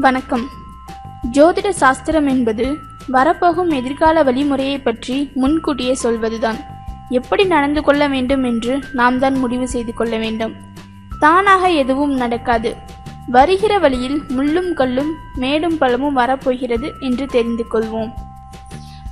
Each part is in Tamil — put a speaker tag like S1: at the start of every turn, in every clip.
S1: வணக்கம். ஜோதிட சாஸ்திரம் என்பது வரப்போகும் எதிர்கால வழிமுறையை பற்றி முன்கூட்டியே சொல்வதுதான். எப்படி நடந்து கொள்ள வேண்டும் என்று நாம் தான் முடிவு செய்து கொள்ள வேண்டும். தானாக எதுவும் நடக்காது. வருகிற வழியில் முள்ளும் கல்லும் மேடும் பழமும் வரப்போகிறது என்று தெரிந்து கொள்வோம்.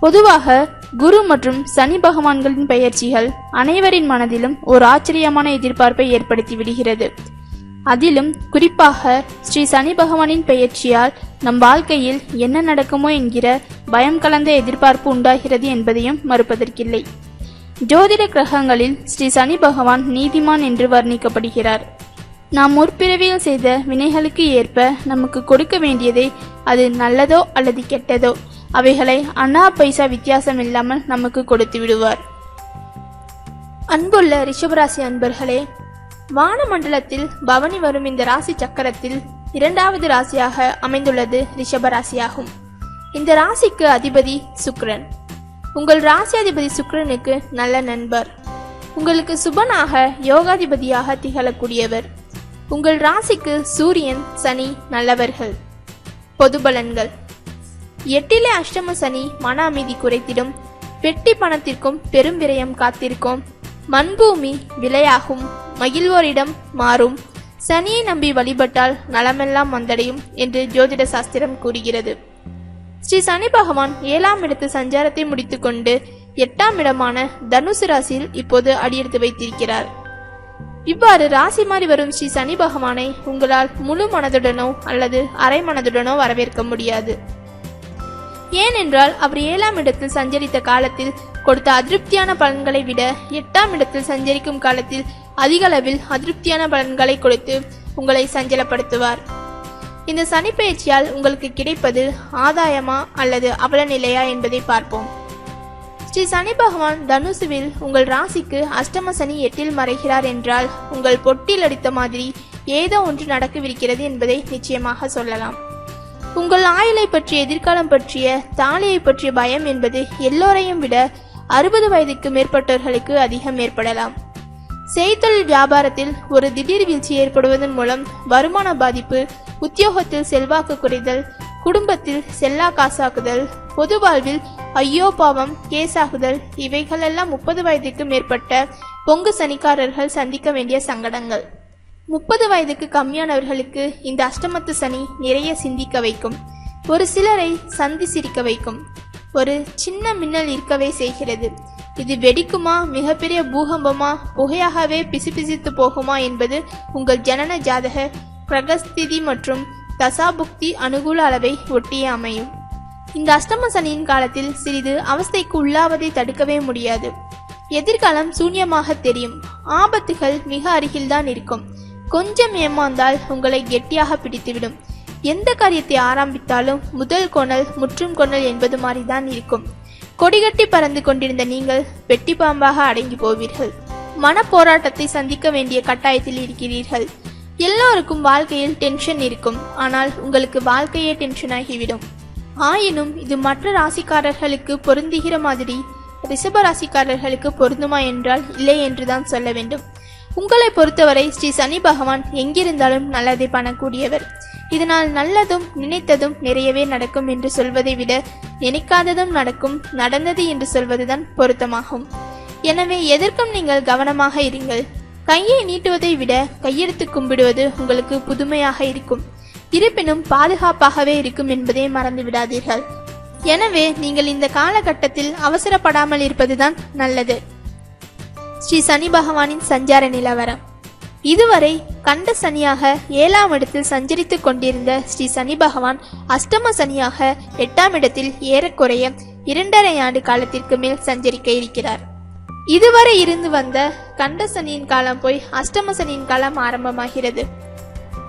S1: பொதுவாக குரு மற்றும் சனி பகவான்களின் பெயர்ச்சிகள் அனைவரின் மனதிலும் ஒரு ஆச்சரியமான எதிர்பார்ப்பை ஏற்படுத்தி விடுகிறது. அதிலும் குறிப்பாக ஸ்ரீ சனி பகவானின் பெயர்ச்சியால் நம் வாழ்க்கையில் என்ன நடக்குமோ என்கிற பயம் கலந்த எதிர்பார்ப்பு உண்டாகிறது என்பதையும் மறுப்பதற்கில்லை. ஜோதிட கிரகங்களில் ஸ்ரீ சனி பகவான் நீதிமான் என்று வர்ணிக்கப்படுகிறார். நாம் முற்பிறவியில் செய்த வினைகளுக்கு ஏற்ப நமக்கு கொடுக்க வேண்டியதை அது நல்லதோ அல்லது கெட்டதோ அவைகளை அண்ணா பைசா வித்தியாசம் இல்லாமல் நமக்கு கொடுத்து விடுவார். அன்புள்ள ரிஷபராசி அன்பர்களே வானமண்டலத்தில் பவனி வரும் இந்த ராசி சக்கரத்தில் இரண்டாவது ராசியாக அமைந்துள்ளது ரிஷப ராசியாகும் இந்த ராசிக்கு அதிபதி சுக்ரன். உங்கள் ராசி அதிபதி சுக்ரனுக்கு நல்ல நண்பர். உங்களுக்கு சுபனாக யோகாதிபதியாக திகழக்கூடியவர். உங்கள் ராசிக்கு சூரியன் சனி நல்லவர்கள். பொது பலன்கள். எட்டிலே அஷ்டம சனி மன அமைதி குறைத்திடும். வெட்டி பணத்திற்கும் பெரும் விரயம் காத்திருக்கும். மண்பூமி விலையாகும். மகிழ்வோரிடம் மாறும். சனியை நம்பி வழிபட்டால் நலமெல்லாம் வந்தடையும் என்று ஜோதிட சாஸ்திரம் கூறுகிறது. ஸ்ரீ சனி பகவான் ஏழாம் இடத்து சஞ்சாரத்தை முடித்துக்கொண்டு எட்டாம் இடமான தனுசு ராசியில் இப்போது அடியெடுத்து வைத்திருக்கிறார். இவ்வாறு ராசி மாறி வரும் ஸ்ரீ சனி பகவானை உங்களால் முழு மனதுடனோ அல்லது அரை மனதுடனோ வரவேற்க முடியாது. ஏனென்றால் அவர் ஏழாம் இடத்தில் சஞ்சரித்த காலத்தில் கொடுத்த அதிருப்தியான பலன்களை விட எட்டாம் இடத்தில் சஞ்சரிக்கும் காலத்தில் அதிக அளவில் அதிருப்தியான பலன்களை கொடுத்து உங்களை சஞ்சலப்படுத்துவார். இந்த சனிப்பெயர்ச்சியால் உங்களுக்கு கிடைப்பது ஆதாயமா அல்லது அவல நிலையா என்பதை பார்ப்போம். ஸ்ரீ சனி பகவான் தனுசுவில் உங்கள் ராசிக்கு அஷ்டம சனி எட்டில் மறைகிறார் என்றால் உங்கள் பொட்டில் அடித்த மாதிரி ஏதோ ஒன்று நடக்கவிருக்கிறது என்பதை நிச்சயமாக சொல்லலாம். உங்கள் ஆயுளை பற்றிய எதிர்காலம் பற்றிய தாலியை பற்றிய பயம் என்பது எல்லோரையும் விட அறுபது வயதுக்கு மேற்பட்டவர்களுக்கு அதிகம் ஏற்படலாம். செய்தொழில் வியாபாரத்தில் ஒரு திடீர் வீழ்ச்சி ஏற்படுவதன் மூலம் வருமான பாதிப்பு உத்தியோகத்தில் செல்வாக்கு குறைதல் குடும்பத்தில் செல்லா காசாக்குதல் பொது வாழ்வில் ஐயோ பாவம் கேசாகுதல் இவைகளெல்லாம் முப்பது வயதுக்கு மேற்பட்ட பொங்கு சனிக்காரர்கள் சந்திக்க வேண்டிய சங்கடங்கள். முப்பது வயதுக்கு கம்மியானவர்களுக்கு இந்த அஷ்டமத்து சனி நிறைய சிந்திக்க வைக்கும். ஒரு சிலரை சந்தி சிரிக்க வைக்கும். ஒரு சின்ன மின்னல் இருக்கவே செய்கிறது. இது வெடிக்குமா? மிகப்பெரிய பூகம்பமா? புகையாகவே பிசுபிசித்து போகுமா என்பது உங்கள் ஜனன ஜாதக பிரகஸ்திதி மற்றும் தசாபுக்தி அனுகூல அளவை ஒட்டியே அமையும். இந்த அஷ்டம சனியின் காலத்தில் சிறிது அவஸ்தைக்கு உள்ளாவதை தடுக்கவே முடியாது. எதிர்காலம் சூன்யமாக தெரியும். ஆபத்துகள் மிக அருகில்தான் இருக்கும். கொஞ்சம் ஏமாந்தால் உங்களை கெட்டியாக பிடித்துவிடும். எந்த காரியத்தை ஆரம்பித்தாலும் முதல் கொணல் முற்றும் கொணல் என்பது மாதிரிதான் இருக்கும். கொடிகட்டி பறந்து கொண்டிருந்த நீங்கள் வெட்டி பாம்பாக அடங்கி போவீர்கள். மன போராட்டத்தை சந்திக்க வேண்டிய கட்டாயத்தில் இருக்கிறீர்கள். எல்லோருக்கும் வாழ்க்கையில் டென்ஷன் இருக்கும். ஆனால் உங்களுக்கு வாழ்க்கையே டென்ஷன் ஆகிவிடும். ஆயினும் இது மற்ற ராசிக்காரர்களுக்கு பொருந்துகிற மாதிரி ரிஷப ராசிக்காரர்களுக்கு பொருந்துமா என்றால் இல்லை என்றுதான் சொல்ல வேண்டும். உங்களை பொறுத்தவரை ஸ்ரீ சனி பகவான் எங்கிருந்தாலும் நல்லதை பண்ணக்கூடியவர். இதனால் நல்லதும் நினைத்ததும் நிறையவே நடக்கும் என்று சொல்வதை விட நினைக்காததும் நடக்கும் நடந்தது என்று சொல்வதுதான் பொருத்தமாகும். எனவே எதற்கும் நீங்கள் கவனமாக இருங்கள். கையை நீட்டுவதை விட கையெடுத்து கும்பிடுவது உங்களுக்கு புதுமையாக இருக்கும். இருப்பினும் பாதுகாப்பாகவே இருக்கும் என்பதை மறந்து விடாதீர்கள். எனவே நீங்கள் இந்த காலகட்டத்தில் அவசரப்படாமல் இருப்பதுதான் நல்லது. ஸ்ரீ சனி பகவானின் சஞ்சார நிலவரம். இதுவரை கண்ட சனியாக ஏழாம் இடத்தில் சஞ்சரித்துக் கொண்டிருந்த ஸ்ரீ சனி பகவான் அஷ்டம சனியாக எட்டாம் இடத்தில் ஏறக்குறைய இரண்டரை ஆண்டு காலத்திற்கு மேல் சஞ்சரிக்க இருக்கிறார். இதுவரை இருந்து வந்த கண்ட சனியின் காலம் போய் அஷ்டம சனியின் காலம் ஆரம்பமாகிறது.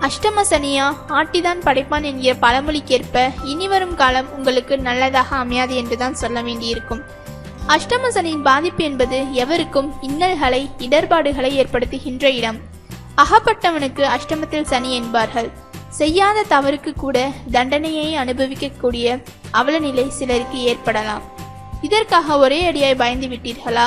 S1: அஷ்டம சனியா ஆட்டிதான் படைப்பான் என்கிற பழமொழிக்கேற்ப இனிவரும் காலம் உங்களுக்கு நல்லதாக அமையாது என்றுதான் சொல்ல வேண்டியிருக்கும். அஷ்டம சனியின் பாதிப்பு என்பது எவருக்கும் இன்னல்களை இடர்பாடுகளை ஏற்படுத்துகின்ற இடம். அகப்பட்டவனுக்கு அஷ்டமத்தில் சனி என்பார்கள். செய்யாத தவறுக்கு கூட தண்டனையை அனுபவிக்கக்கூடிய அவலநிலை சிலருக்கு ஏற்படலாம். இதற்காக ஒரே அடியாய் பயந்து விட்டீர்களா?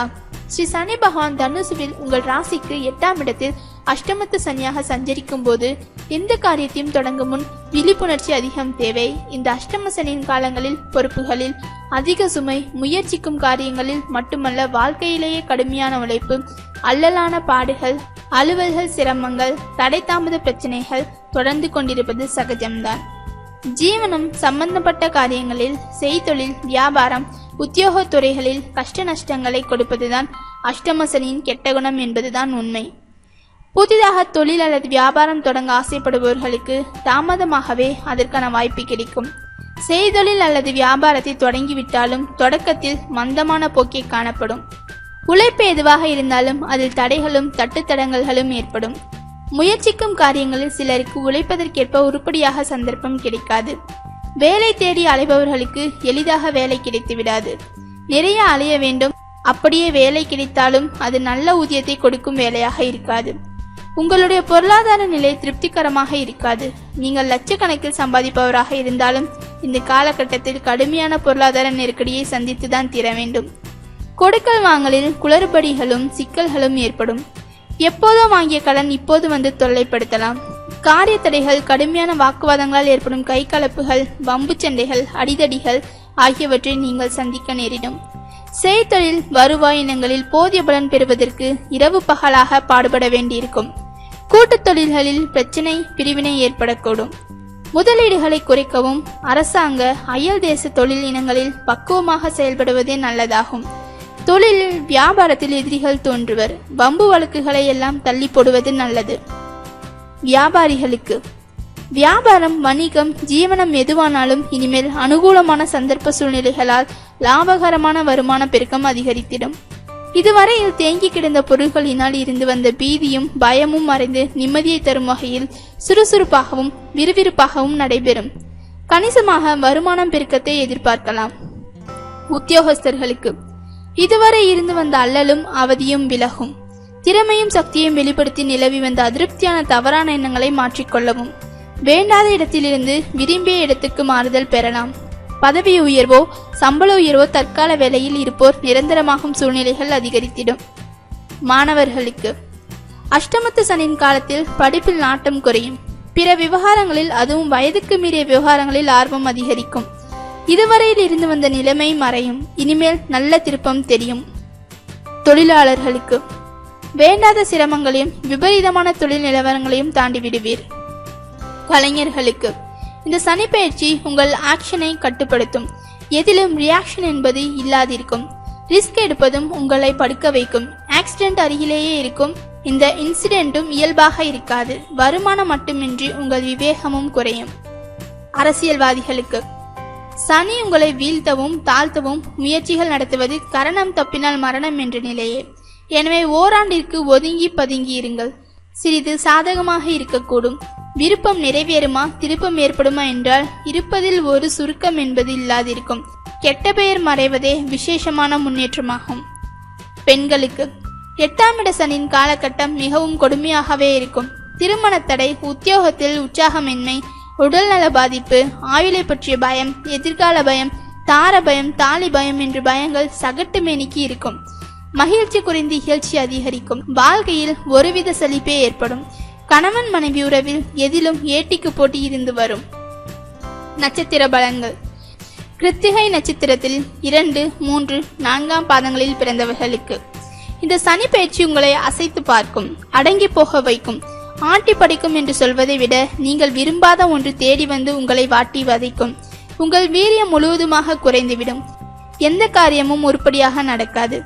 S1: ஸ்ரீ சனி பகவான் தனுசுவில் உங்கள் ராசிக்கு எட்டாம் இடத்தில் அஷ்டமத்து சனியாக சஞ்சரிக்கும் போது எந்த காரியத்தையும் தொடங்கும் முன் விழிப்புணர்ச்சி அதிகம் தேவை. இந்த அஷ்டம சனியின் காலங்களில் பொறுப்புகளில் அதிக சுமை முயற்சிக்கும் காரியங்களில் மட்டுமல்ல வாழ்க்கையிலேயே கடுமையான உழைப்பு அல்லலான பாடுகள் அலுவல்கள் சிரமங்கள் தடை தாமத பிரச்சனைகள் தொடர்ந்து கொண்டிருப்பது சகஜம்தான். ஜீவனம் சம்பந்தப்பட்ட காரியங்களில் செய்தொழில் வியாபாரம் உத்தியோக துறைகளில் கஷ்ட நஷ்டங்களை கொடுப்பதுதான் அஷ்டமசனியின் கெட்ட குணம் என்பதுதான் உண்மை. புதிதாக தொழில் அல்லது வியாபாரம் தொடங்க ஆசைப்படுபவர்களுக்கு தாமதமாகவே அதற்கான வாய்ப்பு கிடைக்கும். செய்தொழில் அல்லது வியாபாரத்தை தொடங்கிவிட்டாலும் தொடக்கத்தில் மந்தமான போக்கே காணப்படும். உழைப்பு எதுவாக இருந்தாலும் அதில் தடைகளும் தட்டுத்தடங்கல்களும் ஏற்படும். முயற்சிக்கும் காரியங்களில் சிலருக்கு உழைப்பதற்கேற்ப உருப்படியாக சந்தர்ப்பம் கிடைக்காது. வேலை தேடி அலைபவர்களுக்கு எளிதாக வேலை கிடைத்து விடாது. நிறைய அலைய வேண்டும் அப்படியே வேலை கிடைத்தாலும் அது நல்ல ஊதியத்தை கொடுக்கும் வேலையாக இருக்காது. உங்களுடைய பொருளாதார நிலை திருப்திகரமாக இருக்காது. நீங்கள் லட்சக்கணக்கில் சம்பாதிப்பவராக இருந்தாலும் இந்த காலகட்டத்தில் கடுமையான பொருளாதார நெருக்கடியை சந்தித்துதான் தீர வேண்டும். கொடுக்கல் வாங்கலில் குளறுபடிகளும் சிக்கல்களும் ஏற்படும். எப்போதோ வாங்கிய கடன் இப்போது வந்து தொல்லைப்படுத்தலாம். காரிய தடைகள் கடுமையான வாக்குவாதங்களால் ஏற்படும் கை கலப்புகள் வம்பு சண்டைகள் அடிதடிகள் ஆகியவற்றை நீங்கள் சந்திக்க நேரிடும். செய்தொழில் வருவாய் இனங்களில் போதிய பலன் பெறுவதற்கு இரவு பகலாக பாடுபட வேண்டியிருக்கும். கூட்டுத் தொழில்களில் பிரச்சினை பிரிவினை ஏற்படக்கூடும். முதலீடுகளை குறைக்கவும் அரசாங்க அயல் தேச தொழில் இனங்களில் பக்குவமாக செயல்படுவதே நல்லதாகும். தொழிலில் வியாபாரத்தில் எதிரிகள் தோன்றுவர். வம்பு வழக்குகளை எல்லாம் தள்ளி போடுவது நல்லது. வியாபாரிகளுக்கு வியாபாரம் வணிகம் ஜீவனம் எதுவானாலும் இனிமேல் அனுகூலமான சந்தர்ப்ப சூழ்நிலைகளால் லாபகரமான வருமான பெருக்கம் அதிகரித்திடும். இதுவரையில் தேங்கி கிடந்த பொருட்களினால் இருந்து வந்த பீதியும் பயமும் மறைந்து நிம்மதியை தரும் வகையில் சுறுசுறுப்பாகவும் விறுவிறுப்பாகவும் நடைபெறும். கணிசமாக வருமானம் பெருக்கத்தை எதிர்பார்க்கலாம். உத்தியோகஸ்தர்களுக்கு இதுவரை இருந்து வந்த அல்லலும் அவதியும் விலகும். திறமையும் சக்தியையும் வெளிப்படுத்தி நிலவி வந்த அதிருப்தியான தவறான எண்ணங்களை மாற்றிக்கொள்ளவும். வேண்டாத இடத்திலிருந்து விரும்பிய இடத்துக்கு மாறுதல் பெறலாம். பதவி உயர்வோ சம்பள உயர்வோ தற்கால வேலையில் இருப்போர் நிரந்தரமாகும் சூழ்நிலைகள் அதிகரித்திடும். மாணவர்களுக்கு அஷ்டமத்து சனியின் காலத்தில் படிப்பில் நாட்டம் குறையும். பிற விவகாரங்களில் அதுவும் வயதுக்கு மீறிய விவகாரங்களில் ஆர்வம் அதிகரிக்கும். இதுவரையில் இருந்து வந்த நிலைமை மறையும். இனிமேல் நல்ல திருப்பம் தெரியும். தொழிலாளர்களுக்கு வேண்டாத சிரமங்களையும் விபரீதமான தொழில் நிலவரங்களையும் தாண்டி விடுவீர். கலைஞர்களுக்கு இந்த சனி பயிற்சி உங்கள் ஆக்ஷனை கட்டுப்படுத்தும். எதிலும் ரியாக்ஷன் என்பது இல்லாதிருக்கும். ரிஸ்க் எடுப்பதும் உங்களை படுக்க வைக்கும். ஆக்சிடென்ட் அருகிலேயே இருக்கும். இந்த இன்சிடென்ட்டும் இயல்பாக இருக்காது. வருமானம் மட்டுமின்றி உங்கள் விவேகமும் குறையும். அரசியல்வாதிகளுக்கு சனி உங்களை வீழ்த்தவும் தாழ்த்தவும் முயற்சிகள் நடத்துவது கரணம் தப்பினால் மரணம் என்ற நிலையே. எனவே ஓராண்டிற்கு ஒதுங்கி பதுங்கி இருங்கள். சிறிது சாதகமாக இருக்கக்கூடும். விருப்பம் நிறைவேறுமா? திருப்பம் ஏற்படுமா என்றால் இருப்பதில் ஒரு சுருக்கம் என்பது இல்லாதிருக்கும். கெட்ட பெயர் மறைவதே விசேஷமான முன்னேற்றமாகும். பெண்களுக்கு எட்டாம் இட சனியின் காலகட்டம் மிகவும் கொடுமையாகவே இருக்கும். திருமண தடை உத்தியோகத்தில் உற்சாகமின்மை உடல்நல பாதிப்பு ஆயுளை பற்றிய பயம் எதிர்கால பயம் தார பயம் தாலி பயம் என்று பயங்கள் சகட்டு மேனிக்கு இருக்கும். மகிழ்ச்சி குறைந்து இகழ்ச்சி அதிகரிக்கும். வாழ்க்கையில் ஒருவித சலிப்பே ஏற்படும். கணவன் மனைவி உறவில் எதிலும் ஏட்டிக்கு போட்டி இருந்து வரும். நட்சத்திர பலன்கள். கிருத்திகை நட்சத்திரத்தில் இரண்டு மூன்று நான்காம் பாதங்களில் பிறந்தவர்களுக்கு. இந்த சனி பயிற்சி உங்களை அசைத்து பார்க்கும் அடங்கி போக வைக்கும். ஆட்டி படிக்கும் என்று சொல்வதை விட நீங்கள் விரும்பாத ஒன்று தேடி வந்து உங்களை வாட்டி வதைக்கும். உங்கள் வீரியம் முழுவதுமாக குறைந்துவிடும். எந்த காரியமும் உருப்படியாக நடக்காது.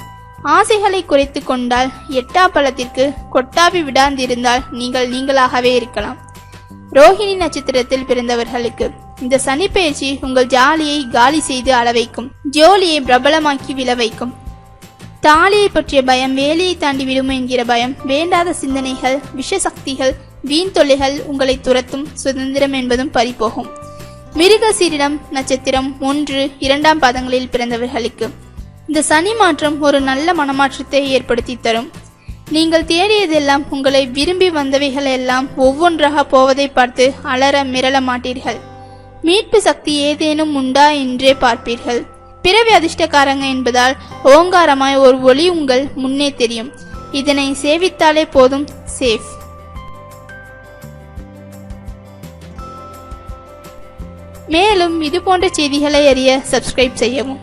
S1: ஆசைகளை குறைத்து கொண்டால் எட்டா பழத்திற்கு கொட்டாவி விடாந்திருந்தால் நீங்கள் நீங்களாகவே இருக்கலாம். ரோஹிணி நட்சத்திரத்தில் பிறந்தவர்களுக்கு இந்த சனி பயிற்சி உங்கள் ஜாலியை காலி செய்து அளவைக்கும் ஜோலியை பிரபலமாக்கி விழ வைக்கும் தாலியை பற்றிய பயம் வேலையை தாண்டி விடுமோ என்கிற பயம் வேண்டாத சிந்தனைகள் விஷசக்திகள் வீண் தொல்லைகள் உங்களை துரத்தும் சுதந்திரம் என்பதும் பறிபோகும். மிருகசீரிடம் நட்சத்திரம் ஒன்று இரண்டாம் பாதங்களில் பிறந்தவர்களுக்கு. இந்த சனி மாற்றம் ஒரு நல்ல மனமாற்றத்தை ஏற்படுத்தி தரும். நீங்கள் தேடியதெல்லாம் உங்களை விரும்பி வந்தவைகள் எல்லாம் ஒவ்வொன்றாக போவதை பார்த்து அலற மிரள மாட்டீர்கள். மீட்பு சக்தி ஏதேனும் உண்டா என்றே பார்ப்பீர்கள். பிறவி அதிர்ஷ்டக்காரங்க என்பதால் ஓங்காரமாய் ஒரு ஒளி உங்கள் முன்னே தெரியும். இதனை சேவித்தாலே போதும் சேஃப். மேலும் இதுபோன்ற செய்திகளை அறிய சப்ஸ்கிரைப் செய்யவும்.